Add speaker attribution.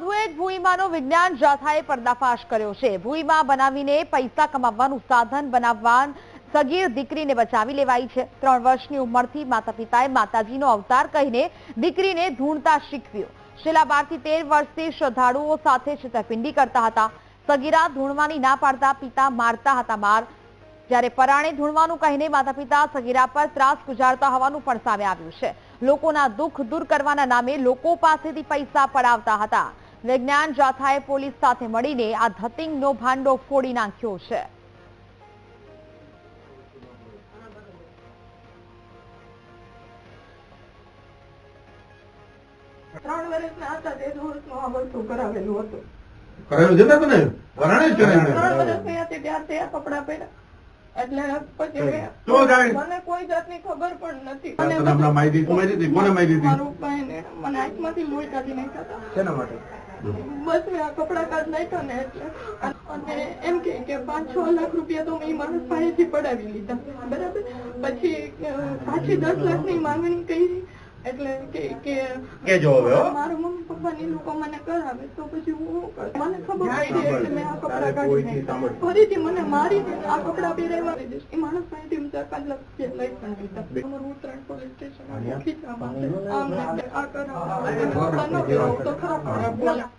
Speaker 1: એક ભૂઈમાનો વિજ્ઞાન જાથાએ પર્દાફાશ કર્યો છે. ભૂઈમાં બનાવીને પૈસા કમાવવાનું સાધન બનાવવા સગીર દીકરીને બચાવી લેવાઈ છે. ત્રણ વર્ષની ઉંમરથી માતા પિતાએ માતાજીનો અવતાર કહીને દીકરીને ધૂણતા શીખવ્યો. છેલ્લા બારથી તેર વર્ષથી શ્રદ્ધાળુઓ સાથે છેતરપિંડી કરતા હતા. સગીરા ધૂણવાની ના પાડતા પિતા મારતા હતા માર. જ્યારે પરાણે ધૂણવાનું કહીને માતા પિતા સગીરા પર ત્રાસ ગુજારતા હોવાનું પણ સામે આવ્યું છે. લોકોના દુઃખ દૂર કરવાના નામે લોકો પાસેથી પૈસા પડાવતા હતા. વિજ્ઞાન જાથાએ પોલીસ સાથે મળીને આ ધતિંગનો ભાંડો ફોડી નાખ્યો છે.
Speaker 2: ત્રણ વર્ષના હતા તે વર્ષનું આ કરાવેલું હતું.
Speaker 3: કરેલું છે ને તને વરાણે જ
Speaker 2: ત્રણ વર્ષની હતી ત્યારથી આ કપડાં પહેર્યા. એટલે પછી. મને કોઈ જાતની ખબર પણ નથી.
Speaker 3: માહિતી કોને માહિતી
Speaker 2: મને આંખમાંથી લોહી કાઢી નાખ્યા
Speaker 3: શેના માટે?
Speaker 2: બસ મેં આ કપડા કાઢી નાખ્યા ને એટલે. અને એમ કે કે પાંચ છ લાખ રૂપિયા તો મેં માણસ પાસેથી પડાવી લીધા. બરાબર? પછી પાછી દસ લાખની માંગણી કરી. એટલે કે કે
Speaker 3: જો હવે.
Speaker 2: મારા મમ્મી પપ્પાની લોકો મને કરાવે તો પછી હું મને ખબર પડી એટલે મેં આ કપડા કાઢી ફરીથી મને મારી આ કપડા પહેરાવ્યા એ માણસ પાસેથી હું ચાર પાંચ લાખ છે લઈ પણ લીધા અમારું ઉત્તરાયણ પોલીસ સ્ટેશન ને આ કરાવ તો ખરાબ ખરાબ બોલ્યા